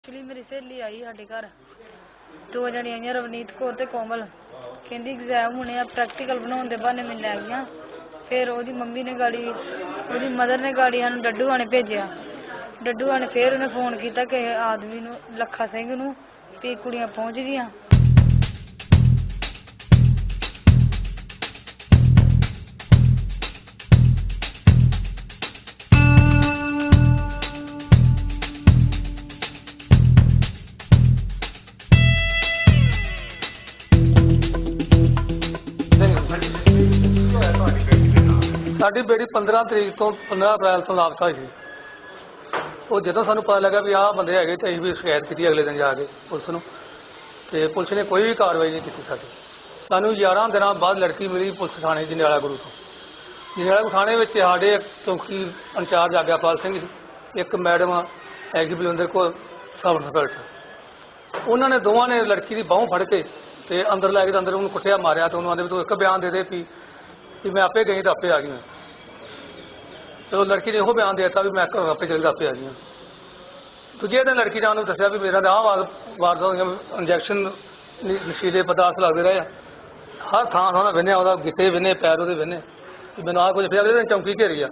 Actually ਮੇਰੀ ਸਹੇਲੀ ਆਈ ਸਾਡੇ ਘਰ। ਦੋ ਜਣੀਆਂ ਆਈਆਂ ਰਵਨੀਤ ਕੌਰ ਤੇ ਕੋਮਲ। ਕਹਿੰਦੀ ਐਗਜ਼ਾਮ ਹੋਣੇ ਆ ਪ੍ਰੈਕਟੀਕਲ ਬਣਾਉਣ ਦੇ ਬਹਾਨੇ ਮੈਨੂੰ ਲੈ ਗਈਆਂ ਫਿਰ ਉਹਦੀ ਮੰਮੀ ਨੇ ਗਾੜੀ, ਉਹਦੀ ਮਦਰ ਨੇ ਗਾੜੀ ਸਾਨੂੰ ਡੱਡੂਆਂ ਨੇ ਭੇਜਿਆ। ਡੱਡੂਆਂ ਨੇ ਫਿਰ ਉਹਨੇ ਫੋਨ ਕੀਤਾ ਕਿ ਆਦਮੀ ਨੂੰ, ਲੱਖਾ ਸਿੰਘ ਨੂੰ, ਵੀ ਕੁੜੀਆਂ ਪਹੁੰਚ ਗਈਆਂ। ਸਾਡੀ ਬੇਟੀ 15 ਤਰੀਕ ਤੋਂ 15 ਅਪ੍ਰੈਲ ਤੋਂ ਲਾਪਤਾ ਹੋਈ ਸੀ। ਉਹ ਜਦੋਂ ਸਾਨੂੰ ਪਤਾ ਲੱਗਾ ਵੀ ਆਹ ਬੰਦੇ ਹੈਗੇ ਤੇ ਅਸੀਂ ਵੀ ਸ਼ਿਕਾਇਤ ਕੀਤੀ ਅਗਲੇ ਦਿਨ ਜਾ ਕੇ ਪੁਲਿਸ ਨੂੰ। ਤੇ ਪੁਲਿਸ ਨੇ ਕੋਈ ਵੀ ਕਾਰਵਾਈ ਨਹੀਂ ਕੀਤੀ ਸਾਡੀ। ਸਾਨੂੰ 11 ਦਿਨਾਂ ਬਾਅਦ ਲੜਕੀ ਮਿਲੀ ਪੁਲਿਸ ਥਾਣੇ ਜੰਡਿਆਲਾ ਗੁਰੂ ਤੋਂ। ਜੰਡਿਆਲਾ ਗੁਰੂ ਥਾਣੇ ਵਿੱਚ ਸਾਡੇ ਇੱਕ ਚੌਂਕੀ ਇੰਚਾਰਜ ਆਗਿਆਪਾਲ ਸਿੰਘ ਜੀ, ਇੱਕ ਮੈਡਮ ਹੈਗੀ ਬਲਵਿੰਦਰ ਕੋਲ ਸਬ ਇੰਸਪੈਕਟਰ ਉਹਨਾਂ ਨੇ ਦੋਵਾਂ ਨੇ ਲੜਕੀ ਦੀ ਬਾਹ ਫੜ ਕੇ ਤੇ ਅੰਦਰ ਲੈ ਕੇ ਤੇ ਅੰਦਰ ਉਹਨੂੰ ਕੁੱਟਿਆ ਮਾਰਿਆ ਤੇ ਉਹਨੂੰ ਆਂਦੇ ਵੀ ਤੂੰ ਇੱਕ ਬਿਆਨ ਦੇ ਦੇ ਵੀ ਵੀ ਮੈਂ ਆਪੇ ਗਈ ਤਾਂ ਆਪੇ ਆ ਗਈ ਮੈਂ ਚਲੋ ਲੜਕੀ ਨੇ ਇਹੋ ਬਿਆਨ ਦੇ ਦਿੱਤਾ ਵੀ ਮੈਂ ਆਪੇ ਚਲੀ ਤਾਂ ਆਪੇ ਆ ਗਈ ਹਾਂ ਦੂਜੇ ਦਿਨ ਲੜਕੀ ਨੇ ਉਹਨੂੰ ਦੱਸਿਆ ਵੀ ਮੇਰਾ ਤਾਂ ਆਹ ਵਾਰ ਵਾਰਦਾਤ ਹੋਈਆਂ ਇੰਜੈਕਸ਼ਨ ਨਸ਼ੀਲੇ ਪਦਾਰਥ ਲੱਗਦੇ ਰਹੇ ਆ। ਹਰ ਥਾਂ ਥਾਂ ਵਿੰਨਿਆ ਉਹਦਾ ਗਿੱਟੇ ਵਿੰਨੇ ਪੈਰ ਉਹਦੇ ਵਿੰਨੇ ਵੀ ਮੈਨੂੰ ਆਹ ਕੁਝ ਫਿਰ ਅਗਲੇ ਦਿਨ ਚੌਂਕੀ ਘੇਰੀ ਆ।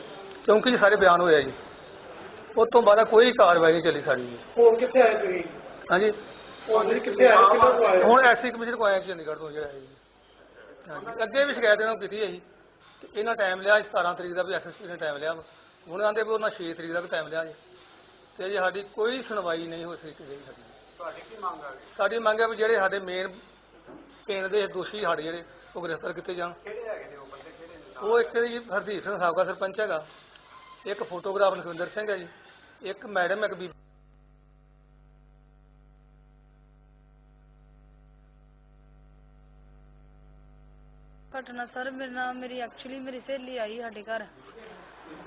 ਚੌਂਕੀ 'ਚ ਸਾਰੇ ਬਿਆਨ ਹੋਏ ਆ ਜੀ। ਉਸ ਤੋਂ ਬਾਅਦ ਕੋਈ ਕਾਰਵਾਈ ਨਹੀਂ ਚੱਲੀ ਸਾਡੀ ਜੀ। ਹੁਣ ਕਿੱਥੇ ਆਏ ਤੁਸੀਂ? ਹਾਂਜੀ? ਹੁਣ ਕਿੱਥੇ ਆਏ? ਕਿੱਥੋਂ ਤੋਂ ਆਏ ਹੁਣ ਐਸਸੀ ਕਮਿਸ਼ਨ ਕੋ ਆਇਆ ਚੰਡੀਗੜ੍ਹ ਤੋਂ ਜਿਹੜਾ ਹੈ ਜੀ ਹਾਂਜੀ। ਅੱਗੇ ਵੀ ਸ਼ਿਕਾਇਤ ਇਹਨਾਂ ਨੂੰ ਕੀਤੀ ਹੈ ਜੀ। ਤੇ ਇਹਨਾਂ ਟਾਈਮ ਲਿਆ 17 ਤਰੀਕ ਦਾ ਵੀ ਐਸਐਸਪੀ ਨੇ ਟਾਈਮ ਲਿਆ। ਹੁਣ ਆਂਦੇ ਵੀ ਉਹਨਾਂ 6 ਤਰੀਕ ਦਾ ਵੀ ਟਾਈਮ ਲਿਆ ਜੀ। ਤੇ ਜੇ ਸਾਡੀ ਕੋਈ ਸੁਣਵਾਈ ਨਹੀਂ ਹੋ ਸਕੀ ਗਈ ਸਾਡੀ। ਤੁਹਾਡੀ ਕੀ ਮੰਗ ਆ ਸਾਡੀ ਮੰਗ ਹੈ ਵੀ ਜਿਹੜੇ ਸਾਡੇ ਮੇਨ ਪਿੰਡ ਦੇ ਦੋਸ਼ੀ ਸਾਡੇ ਜਿਹੜੇ ਉਹ ਗ੍ਰਿਫਤਾਰ ਕੀਤੇ ਜਾਣ। ਕਿਹੜੇ ਹੈਗੇ ਨੇ ਉਹ ਬੰਦੇ? ਕਿਹੜੇ ਨੇ ਉਹ ਇੱਕ ਜੀ ਹਰਦੀਪ ਸਿੰਘ ਸਾਬਕਾ ਸਰਪੰਚ ਹੈਗਾ। ਇੱਕ ਫੋਟੋਗ੍ਰਾਫਰ ਨਖਵਿੰਦਰ ਸਿੰਘ ਹੈ ਜੀ। ਇੱਕ ਮੈਡਮ ਇੱਕ ਬੀਬੀ। ਘਟਨਾ ਸਰ, ਮੇਰੇ ਨਾਲ ਮੇਰੀ ਐਕਚੁਅਲੀ ਮੇਰੀ ਸਹੇਲੀ ਆਈ ਸਾਡੇ ਘਰ।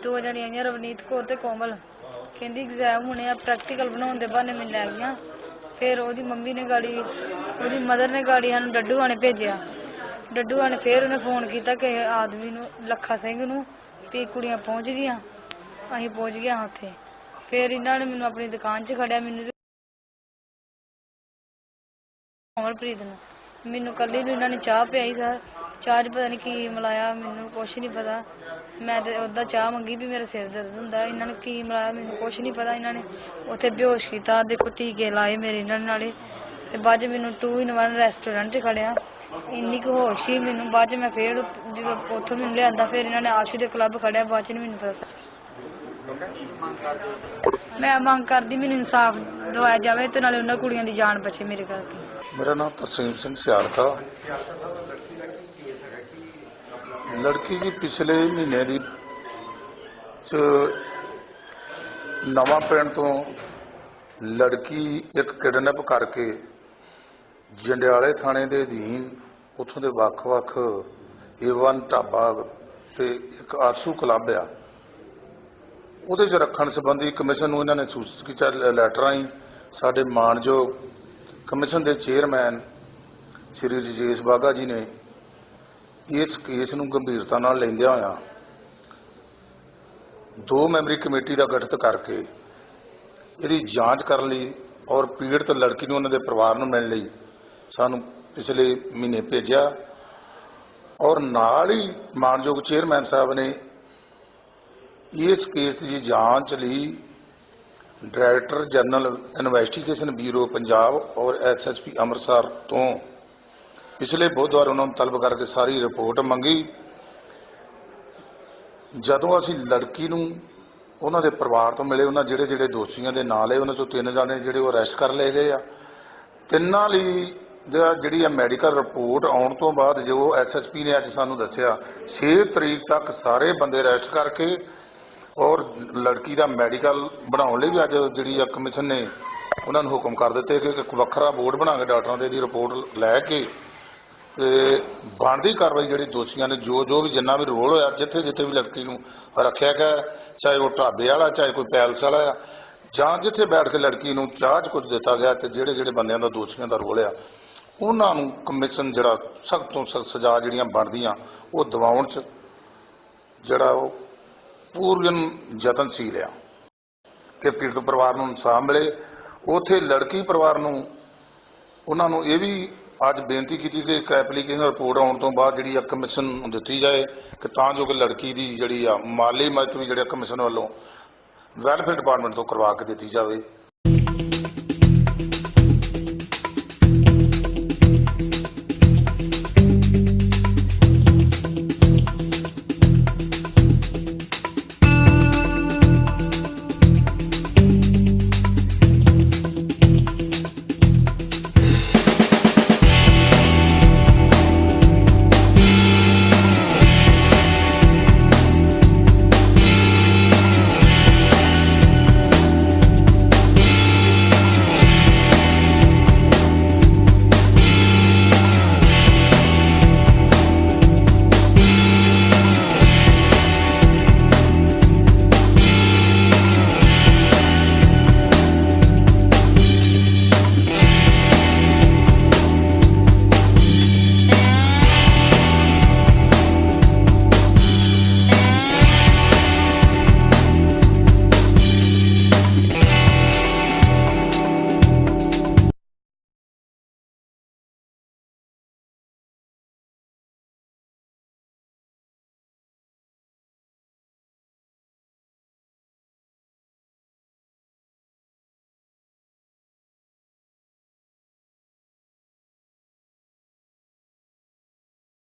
ਦੋ ਜਣੀਆਂ ਆਈਆਂ, ਰਵਨੀਤ ਕੌਰ ਤੇ ਕੋਮਲ। ਕਹਿੰਦੀ ਐਗਜ਼ਾਮ ਹੋਣੇ ਆ ਪ੍ਰੈਕਟੀਕਲ ਬਣਾਉਣ ਦੇ ਬਹਾਨੇ ਮੈਨੂੰ ਲੈ ਗਈਆਂ। ਫਿਰ ਉਹਦੀ ਮੰਮੀ ਨੇ ਗਾੜੀ, ਉਹਦੀ ਮਦਰ ਨੇ ਗਾੜੀ ਸਾਨੂੰ ਡੱਡੂਆਂ ਨੇ ਭੇਜਿਆ। ਡੱਡੂਆਂ ਨੇ ਫਿਰ ਉਹਨੇ ਫੋਨ ਕੀਤਾ ਕਿ ਆਦਮੀ ਨੂੰ, ਲੱਖਾ ਸਿੰਘ ਨੂੰ, ਵੀ ਕੁੜੀਆਂ ਪਹੁੰਚ ਗਈਆਂ। ਅਸੀਂ ਪਹੁੰਚ ਗਏ ਹਾਂ ਉੱਥੇ। ਫਿਰ ਇਹਨਾਂ ਨੇ ਮੈਨੂੰ ਆਪਣੀ ਦੁਕਾਨ 'ਚ ਖੜਿਆ, ਮੈਨੂੰ ਕੋਮਲਪ੍ਰੀਤ ਨੂੰ। ਮੈਨੂੰ ਕੱਲੀ ਨੂੰ ਇਹਨਾਂ ਨੇ ਚਾਹ ਪਿਆਈ ਸਰ ਚਾਹ 'ਚ ਪਤਾ ਨਹੀਂ ਕੀ ਮਿਲਾਇਆ, ਮੈਨੂੰ ਕੁਛ ਨਹੀਂ ਪਤਾ। ਮੈਂ ਤੇ ਉਹਦਾ ਚਾਹ ਮੰਗੀ ਵੀ ਮੇਰਾ ਸਿਰ ਦਰਦ ਹੁੰਦਾ, ਇਹਨਾਂ ਨੇ ਕੀ ਮਿਲਾਇਆ ਮੈਨੂੰ ਕੁਛ ਨਹੀਂ ਪਤਾ। ਇਹਨਾਂ ਨੇ ਉੱਥੇ ਬੇਹੋਸ਼ ਕੀਤਾ ਦੇਖੋ ਟੀਕੇ ਲਾਏ ਮੇਰੇ ਇਹਨਾਂ ਨੇ ਨਾਲੇ। ਤੇ ਬਾਅਦ 'ਚ ਮੈਨੂੰ 2 ਇਨ 1 ਰੈਸਟੋਰੈਂਟ 'ਚ ਖੜਿਆ। ਇੰਨੀ ਕੁ ਹੋਸ਼ ਸੀ ਮੈਨੂੰ, ਬਾਅਦ 'ਚ ਮੈਂ ਫੇਰ ਉੱਥ- ਜਦੋਂ ਉੱਥੋਂ ਮੈਨੂੰ ਲਿਆਂਦਾ, ਫਿਰ ਇਹਨਾਂ ਨੇ ਆਸ਼ੂ ਦੇ ਕਲੱਬ ਖੜਿਆ, ਬਾਅਦ 'ਚ ਨਹੀਂ ਮੈਨੂੰ ਪਤਾ। ਮੈਂ ਮੰਗ ਕਰਦੀ, ਮੈਨੂੰ ਇਨਸਾਫ ਦਵਾਇਆ ਜਾਵੇ ਤੇ ਨਾਲੇ ਉਹਨਾਂ ਕੁੜੀਆਂ ਦੀ ਜਾਨ ਬਚੇ ਮੇਰੇ ਕਰਕੇ ਮੇਰਾ ਨਾਮ ਤਰਸੀਮ ਸਿੰਘ ਸਿਆਲਕਾ। ਲੜਕੀ ਜੀ ਪਿਛਲੇ ਮਹੀਨੇ ਦੀ ਚ ਨਵਾਂ ਪਿੰਡ ਤੋਂ ਲੜਕੀ ਇੱਕ ਕਿਡਨੈਪ ਕਰਕੇ ਜੰਡਿਆਲੇ ਥਾਣੇ ਦੇ ਅਧੀਨ ਉੱਥੋਂ ਦੇ ਵੱਖ-ਵੱਖ ਏਵਨ ਢਾਬਾ ਤੇ ਇੱਕ ਆਸੂ ਕਲੱਬ ਆ। ਉਹਦੇ 'ਚ ਰੱਖਣ ਸੰਬੰਧੀ ਕਮਿਸ਼ਨ ਨੂੰ ਇਹਨਾਂ ਨੇ ਸੂਚਿਤ ਕੀਤਾ ਲੈਟਰਾਂ ਹੀ ਸਾਡੇ ਮਾਨਯੋਗ ਕਮਿਸ਼ਨ ਦੇ ਚੇਅਰਮੈਨ ਸ੍ਰੀ ਰਜੇਸ਼ ਬਾਗਾ ਜੀ ਨੇ ਇਸ ਕੇਸ ਨੂੰ ਗੰਭੀਰਤਾ ਨਾਲ ਲੈਂਦਿਆਂ ਹੋਇਆ ਦੋ ਮੈਂਬਰੀ ਕਮੇਟੀ ਦਾ ਗਠਿਤ ਕਰਕੇ ਇਹਦੀ ਜਾਂਚ ਕਰਨ ਲਈ ਔਰ ਪੀੜਤ ਲੜਕੀ ਨੂੰ ਉਹਨਾਂ ਦੇ ਪਰਿਵਾਰ ਨੂੰ ਮਿਲਣ ਲਈ ਸਾਨੂੰ ਪਿਛਲੇ ਮਹੀਨੇ ਭੇਜਿਆ ਔਰ ਨਾਲ ਹੀ ਮਾਨਯੋਗ ਚੇਅਰਮੈਨ ਸਾਹਿਬ ਨੇ ਇਸ ਕੇਸ ਦੀ ਜਾਂਚ ਲਈ director general investigation bureau Punjab ਔਰ ਐਸਐਸਪੀ ਅੰਮ੍ਰਿਤਸਰ ਤੋਂ ਪਿਛਲੇ ਬੁੱਧਵਾਰ ਉਹਨਾਂ ਨੂੰ ਤਲਬ ਕਰਕੇ ਸਾਰੀ ਰਿਪੋਰਟ ਮੰਗੀ। ਜਦੋਂ ਅਸੀਂ ਲੜਕੀ ਨੂੰ ਉਹਨਾਂ ਦੇ ਪਰਿਵਾਰ ਤੋਂ ਮਿਲੇ, ਉਹਨਾਂ ਜਿਹੜੇ ਜਿਹੜੇ ਦੋਸ਼ੀਆਂ ਦੇ ਨਾਲ ਲਏ ਉਹਨਾਂ ਚੋਂ ਤਿੰਨ ਜਾਣੇ ਜਿਹੜੇ ਉਹ ਅਰੈਸਟ ਕਰ ਲਏ ਗਏ ਆ। ਤਿੰਨਾਂ ਲਈ ਜਿਹੜਾ ਜਿਹੜੀ ਆ ਮੈਡੀਕਲ ਰਿਪੋਰਟ ਆਉਣ ਤੋਂ ਬਾਅਦ ਜੋ ਐਸਐਸਪੀ ਨੇ ਅੱਜ ਸਾਨੂੰ ਦੱਸਿਆ 6 ਤਰੀਕ ਤੱਕ ਸਾਰੇ ਬੰਦੇ ਅਰੈਸਟ ਕਰਕੇ ਔਰ ਲੜਕੀ ਦਾ ਮੈਡੀਕਲ ਬਣਾਉਣ ਲਈ ਵੀ ਅੱਜ ਜਿਹੜੀ ਆ ਕਮਿਸ਼ਨ ਨੇ ਉਹਨਾਂ ਨੂੰ ਹੁਕਮ ਕਰ ਦਿੱਤੇ ਕਿ ਇੱਕ ਵੱਖਰਾ ਬੋਰਡ ਬਣਾ ਕੇ ਡਾਕਟਰਾਂ ਦੇ ਦੀ ਰਿਪੋਰਟ ਲੈ ਕੇ ਤੇ ਬਣਦੀ ਕਾਰਵਾਈ ਜਿਹੜੀ ਦੋਸ਼ੀਆਂ ਨੇ ਜੋ ਜੋ ਵੀ ਜਿੰਨਾ ਵੀ ਰੋਲ ਹੋਇਆ, ਜਿੱਥੇ ਜਿੱਥੇ ਵੀ ਲੜਕੀ ਨੂੰ ਰੱਖਿਆ ਗਿਆ, ਚਾਹੇ ਉਹ ਢਾਬੇ ਵਾਲਾ, ਚਾਹੇ ਕੋਈ ਪੈਲਸ ਵਾਲਾ ਆ, ਜਾਂ ਜਿੱਥੇ ਬੈਠ ਕੇ ਲੜਕੀ ਨੂੰ ਚਾਹ 'ਚ ਕੁਝ ਦਿੱਤਾ ਗਿਆ ਤੇ ਜਿਹੜੇ ਜਿਹੜੇ ਬੰਦਿਆਂ ਦਾ ਦੋਸ਼ੀਆਂ ਦਾ ਰੋਲ ਆ, ਉਹਨਾਂ ਨੂੰ ਕਮਿਸ਼ਨ ਜਿਹੜਾ ਸਖਤ ਤੋਂ ਸਖਤ ਸਜ਼ਾ ਜਿਹੜੀਆਂ ਬਣਦੀਆਂ, ਉਹ ਦਿਵਾਉਣ 'ਚ ਜਿਹੜਾ ਉਹ ਪੂਰਨ ਯਤਨਸ਼ੀਲ ਆ ਕਿ ਪੀੜਤ ਪਰਿਵਾਰ ਨੂੰ ਇਨਸਾਫ ਮਿਲੇ। ਉਥੇ ਲੜਕੀ ਪਰਿਵਾਰ ਨੂੰ ਉਹਨਾਂ ਨੂੰ ਇਹ ਵੀ ਅੱਜ ਬੇਨਤੀ ਕੀਤੀ ਕਿ ਇੱਕ ਐਪਲੀਕੇਸ਼ਨ ਰਿਪੋਰਟ ਆਉਣ ਤੋਂ ਬਾਅਦ ਜਿਹੜੀ ਆ ਕਮਿਸ਼ਨ ਦਿੱਤੀ ਜਾਏ ਕਿ ਤਾਂ ਜੋ ਕਿ ਲੜਕੀ ਦੀ ਜਿਹੜੀ ਆ ਮਾਲੀ ਮਦਦ ਵੀ ਜਿਹੜਾ ਕਮਿਸ਼ਨ ਵੱਲੋਂ ਵੈਲਫੇਅਰ ਡਿਪਾਰਟਮੈਂਟ ਤੋਂ ਕਰਵਾ ਕੇ ਦਿੱਤੀ ਜਾਵੇ।